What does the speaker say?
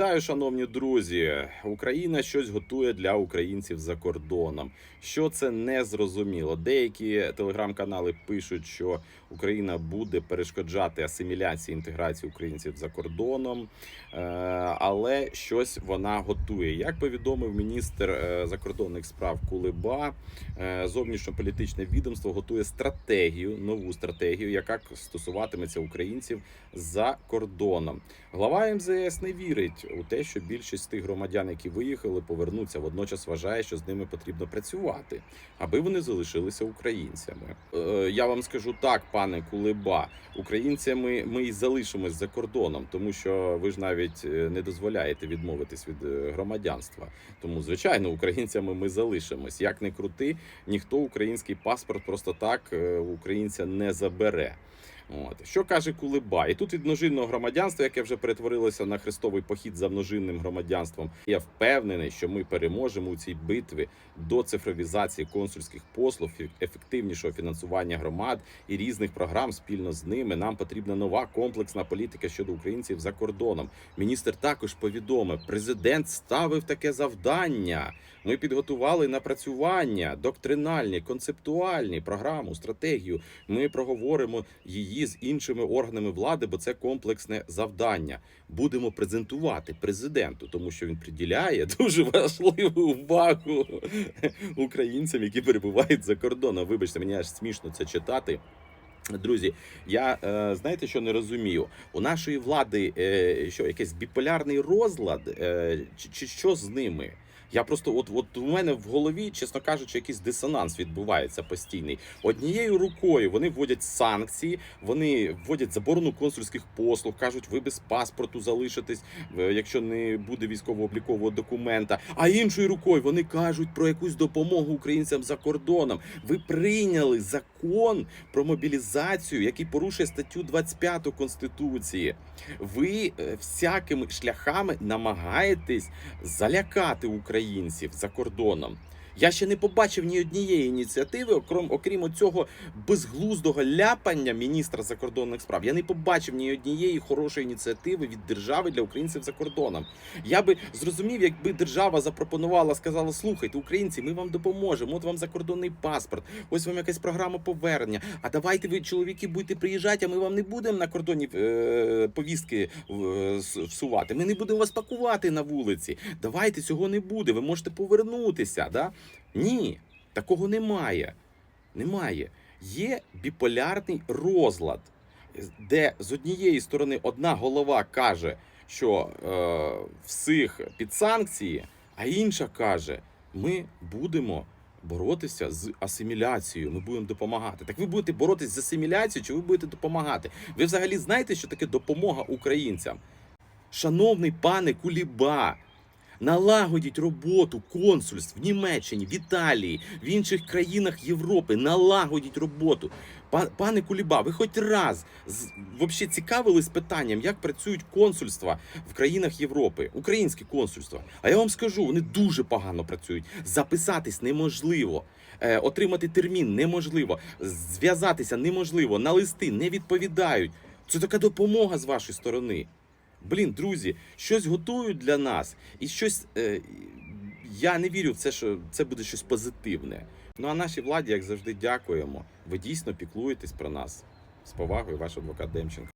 Вітаю, шановні друзі. Україна щось готує для українців за кордоном. Що це не зрозуміло. Деякі телеграм-канали пишуть, що Україна буде перешкоджати асиміляції інтеграції українців за кордоном, Е, але щось вона готує. Як повідомив міністр е, закордонних справ Кулеба, е, зовнішньополітичне відомство готує стратегію, нову стратегію, яка стосуватиметься українців за кордоном. Глава МЗС не вірить у те, що більшість тих громадян, які виїхали, повернуться. Водночас вважає, що з ними потрібно працювати, аби вони залишилися українцями. Е, я вам скажу так, пане Кулеба, українцями ми і залишимось за кордоном, тому що ви ж навіть е, не дозволяєте відмовитись від е, громадянства. Тому, звичайно, українцями ми залишимось. Як не крути, ніхто український паспорт просто так е, у українця не забере. От що каже Кулеба? І тут від множинного громадянства, яке вже перетворилося на хрестовий похід за множинним громадянством, я впевнений, що ми переможемо у цій битві до цифровізації консульських послуг, ефективнішого фінансування громад і різних програм спільно з ними. Нам потрібна нова комплексна політика щодо українців за кордоном. Міністр також повідомив, президент ставив таке завдання. Ми підготували напрацювання, доктринальні, концептуальні програму, стратегію. Ми проговоримо її з іншими органами влади, бо це комплексне завдання. Будемо презентувати президенту, тому що він приділяє дуже важливу увагу українцям, які перебувають за кордоном. Вибачте, мені аж смішно це читати. Друзі, я е, знаєте, що не розумію? У нашої влади е, що якийсь біполярний розлад, е, чи, чи що з ними? Я просто, от, от у мене в голові, чесно кажучи, якийсь дисонанс відбувається постійний. Однією рукою вони вводять санкції, вони вводять заборону консульських послуг, кажуть, ви без паспорту залишитесь, е, якщо не буде військово-облікового документа. А іншою рукою вони кажуть про якусь допомогу українцям за кордоном. Ви прийняли закон про мобілізацію, який порушує статтю 25 конституції. Ви е, всякими шляхами намагаєтесь залякати українців за кордоном. Я ще не побачив ні однієї ініціативи, окрім окрім цього безглуздого ляпання міністра закордонних справ. Я не побачив ні однієї хорошої ініціативи від держави для українців за кордоном. Я би зрозумів, якби держава запропонувала, сказала: слухайте, українці, ми вам допоможемо. От вам закордонний паспорт, ось вам якась програма повернення. А давайте ви, чоловіки, будете приїжджати, а ми вам не будемо на кордоні е, повістки е, всувати. Ми не будемо вас пакувати на вулиці. Давайте цього не буде. Ви можете повернутися. Да? Ні, такого немає. Немає. Є біполярний розлад, де з однієї сторони одна голова каже, що е, всіх під санкції, а інша каже: ми будемо боротися з асиміляцією, ми будемо допомагати. Так ви будете боротися з асиміляцією, чи ви будете допомагати? Ви взагалі знаєте, що таке допомога українцям? Шановний пане Куліба, налагодіть роботу консульств в Німеччині, в Італії, в інших країнах Європи. Налагодіть роботу. Па- Пане Куліба, ви хоч раз вообще цікавились питанням, як працюють консульства в країнах Європи, українські консульства. А я вам скажу, вони дуже погано працюють. Записатись неможливо, е, отримати термін неможливо, зв'язатися неможливо, на листи не відповідають. Це така допомога з вашої сторони. Блін, друзі, щось готують для нас, і щось. Е, я не вірю в це, що це буде щось позитивне. Ну а нашій владі, як завжди, дякуємо. Ви дійсно піклуєтесь про нас. З повагою, ваш адвокат Демченко.